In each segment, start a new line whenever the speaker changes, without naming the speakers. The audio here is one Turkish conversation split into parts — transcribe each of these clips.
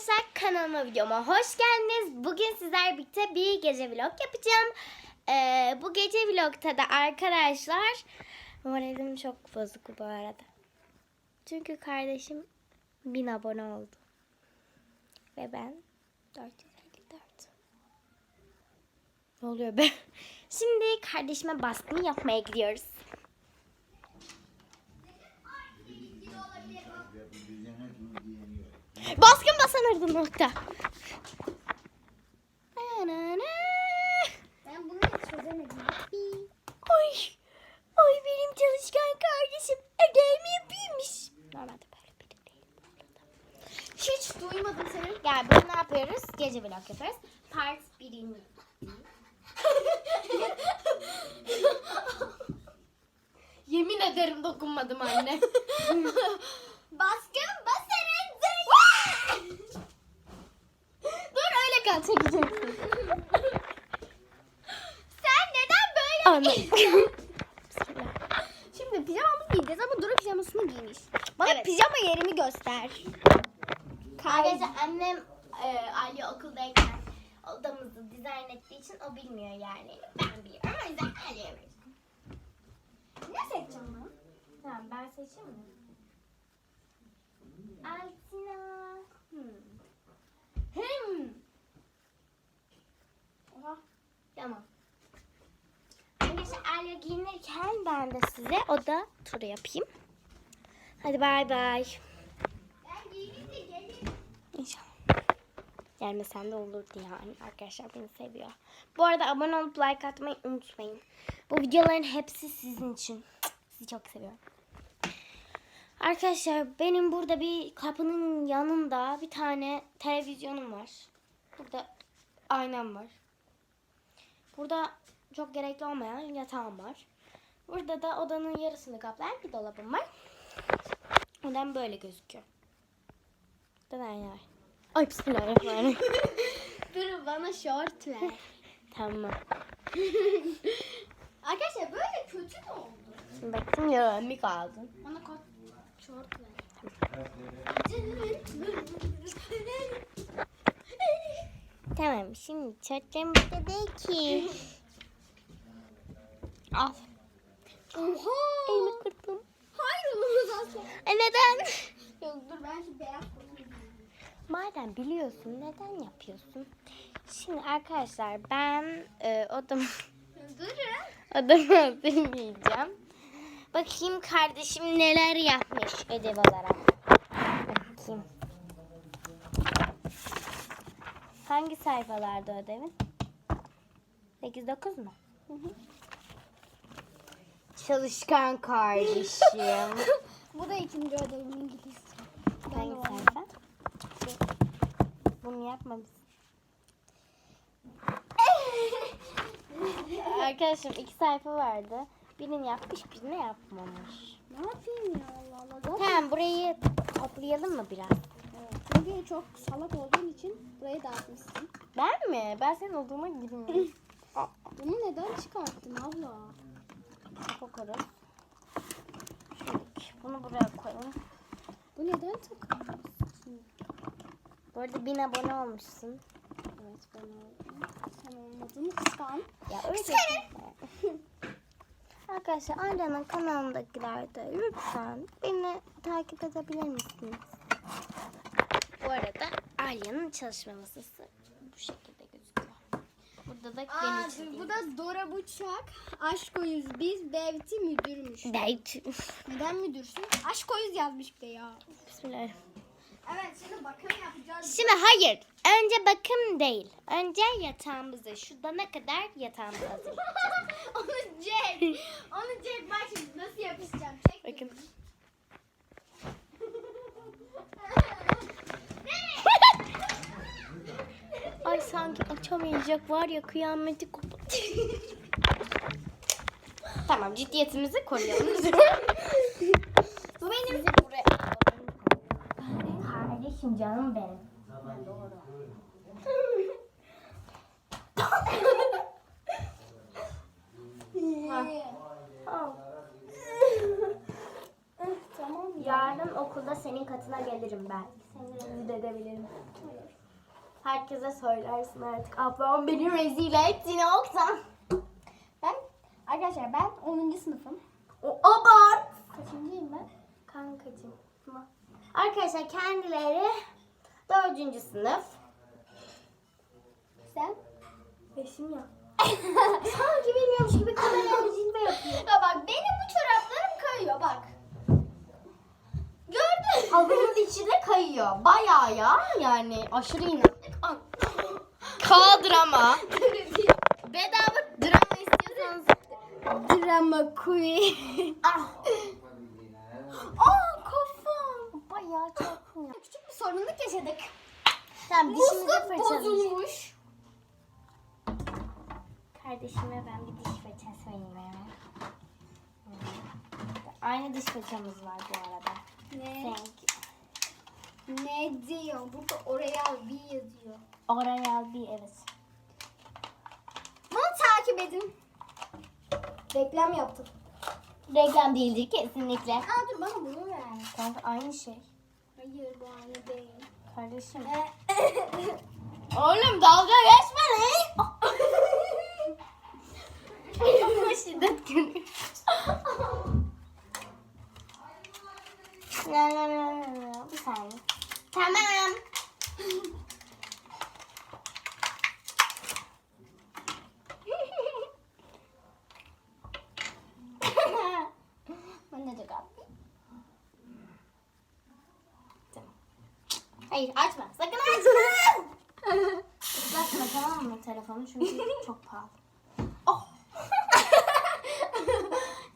arkadaşlar kanalıma videoma hoş geldiniz. Bugün sizler birlikte bir gece vlog yapacağım. Ee, bu gece vlogta da arkadaşlar moralim çok bozuk bu arada. Çünkü kardeşim 1000 abone oldu. Ve ben 454. Ne oluyor be? Şimdi kardeşime baskını yapmaya gidiyoruz. Baskın basanırdı nokta.
Ben bunu çözemedim.
Ay, ay benim çalışkan kardeşim ödev mi yapıyormuş? Normalde böyle biri değil.
Hiç duymadım seni.
Gel bugün ne yapıyoruz? Gece vlog yapıyoruz. Part birinci. Yemin ederim dokunmadım anne.
Baskın basarın
Dur öyle kal çekeceksin.
Sen Şimdi pijamamızı giyeceğiz ama Duru pijamasını giymiş. Bana
Evet.
pijama yerimi göster.
Arkadaşlar annem e, Ali okuldayken odamızı dizayn ettiği için o bilmiyor yani. Ben biliyorum. O yüzden vereceğim.
Ne seçeceğim ben?
Tamam ben seçeyim mi? Altina. Hmm. Hmm.
Oha.
Tamam. Arkadaşlar Alya giyinirken ben de size oda turu yapayım. Hadi bay bay.
Ben.
İnşallah. Gelmesen de olurdu yani. Arkadaşlar beni seviyor. Bu arada abone olup like atmayı unutmayın. Bu videoların hepsi sizin için. Sizi çok seviyorum. Arkadaşlar benim burada bir kapının yanında bir tane televizyonum var. Burada aynam var. Burada çok gerekli olmayan yatağım var. Burada da odanın yarısını kaplayan bir dolabım var. Odan böyle gözüküyor. Var. Ay bismillahirrahmanirrahim.
Duru bana şort ver.
tamam.
Arkadaşlar böyle kötü mü oldu?
Şimdi baktım ya mi kaldın.
Bana kot şort ver.
Tamam şimdi çöplerim burada değil ki. Al.
Oha.
Elimi kırdım.
Hayır olamaz asla.
E neden?
Yok dur ben şu beyaz
Madem biliyorsun neden yapıyorsun? Şimdi arkadaşlar ben e, odamı,
Durun.
odamı hazırlayacağım. Bakayım kardeşim neler yapmış ödev olarak. Bakayım. Hangi sayfalarda ödevin? 8-9 mu? Çalışkan kardeşim.
Bu da ikinci ödevim İngilizce.
Hangi sayfa? Bunu yapmamışsın. Arkadaşım iki sayfa vardı. Birini yapmış, birini yapmamış.
Ne yapayım ya Allah Allah.
Tamam burayı toplayalım mı biraz?
Evet, Çünkü çok salak olduğun için burayı dağıtmışsın.
Ben mi? Ben senin olduğuma girmiyorum.
Bunu neden çıkarttın abla?
Kokoruz. Bunu buraya koyalım.
Bu neden takılmışsın?
Bu arada bin abone olmuşsun.
Evet ben oldum. Sen olmadın kıskan.
Ya öyle Arkadaşlar Arya'nın kanalındakiler de lütfen beni takip edebilir misiniz? Bu arada Arya'nın çalışma masası bu şekilde. Burada da
Aa,
benim
dur,
çizdiğim.
bu da Dora Buçak. Aşk oyuz biz Bevti müdürmüş.
Date.
Neden müdürsün? Aşk oyuz yazmış bir de ya.
Bismillah.
Evet şimdi bakım yapacağız.
Şimdi hayır. Önce bakım değil. Önce yatağımızı. Şurada ne kadar yatağımızı hazırlayacağız.
Onu çek. Onu çek bak şimdi nasıl yapışacağım. Çek.
Bakın. Ay sanki açamayacak var ya kıyameti kopar. tamam ciddiyetimizi koruyalım. Bu benim. buraya Kardeşim canım benim. Yarın okulda senin katına gelirim belki. Seni rezil edebilirim. Herkese söylersin artık. Ablam beni rezil etti Oktan.
Ben arkadaşlar ben 10. sınıfım.
O abart.
Kaçıncıyım ben?
Kankacığım. Arkadaşlar kendileri dördüncü sınıf.
Sen?
Beşim ya. Sanki bilmiyormuş gibi kameraya cilve yapıyor.
Ya bak benim bu çoraplarım kayıyor bak. Gördün.
Havuzun içinde kayıyor. Bayağı ya. Yani aşırı inandık. K-drama. Bedava drama istiyorsanız. Drama queen. ah.
Aa kafam.
Bayağı çok
Küçük bir sorunluk yaşadık.
Tamam dişimizi
bozulmuş.
Kardeşime ben bir diş fırçası vereyim hemen. Aynı diş fırçamız var bu arada.
Ne? Ne diyor? Burada Oreal B yazıyor.
Oral bir evet.
Bunu takip edin. Reklam yaptık.
Reklam değildir kesinlikle.
Aa dur bana bunu ver.
Kanka aynı şey.
Hayır bu aynı değil.
Kardeşim.
Ee,
Oğlum dalga geçme lan. Ama şiddet görüyor. La la la la la. Bir saniye. Tamam.
ben de çok abi.
Hayır açma. Sakın açma. Bakma tamam mı telefonu çünkü çok pahalı. Oh.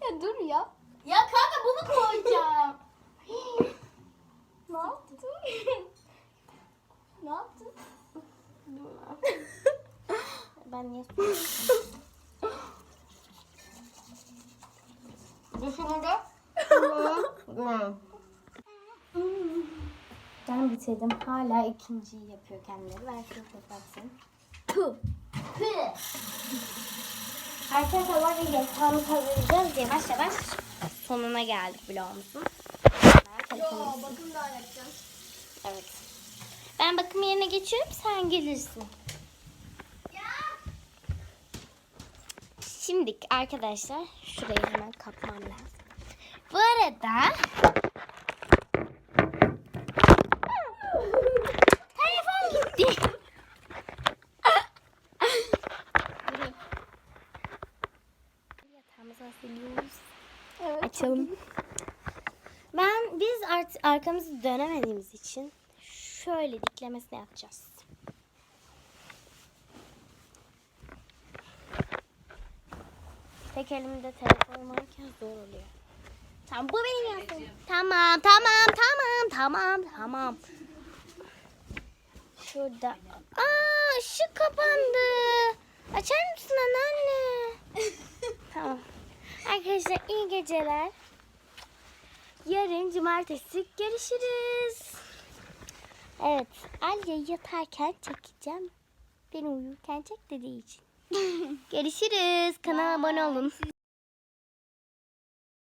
ya dur ya.
Ya kanka bunu koyacağım.
Ne yaptın? ne yaptın?
Ben niye Düşününce Ben bitirdim. Hala ikinciyi yapıyor kendileri. Ben şunu kapatsın. Arkadaşlar bu arada yatağımı hazırlayacağız. Yavaş yavaş sonuna geldik vlogumuzun.
Yo bakım daha yapacağım.
Evet. Ben bakım yerine geçiyorum. Sen gelirsin.
Ya.
Şimdi arkadaşlar şurayı hemen kapmam lazım. Bu arada telefon gitti. Yatağımızı hazırlıyoruz.
Evet.
Açalım. Ben biz art, arkamızı dönemediğimiz için şöyle diklemesine yapacağız. Tek elimde telefon varken zor oluyor. Tamam bu benim yaptığım. Tamam tamam tamam tamam tamam. Şurada. Aa ışık kapandı. Açar mısın anneanne? tamam. Arkadaşlar iyi geceler. Yarın cumartesi görüşürüz. Evet. Alya yatarken çekeceğim. Beni uyurken çek dediği için. Görüşürüz. Kanala abone olun.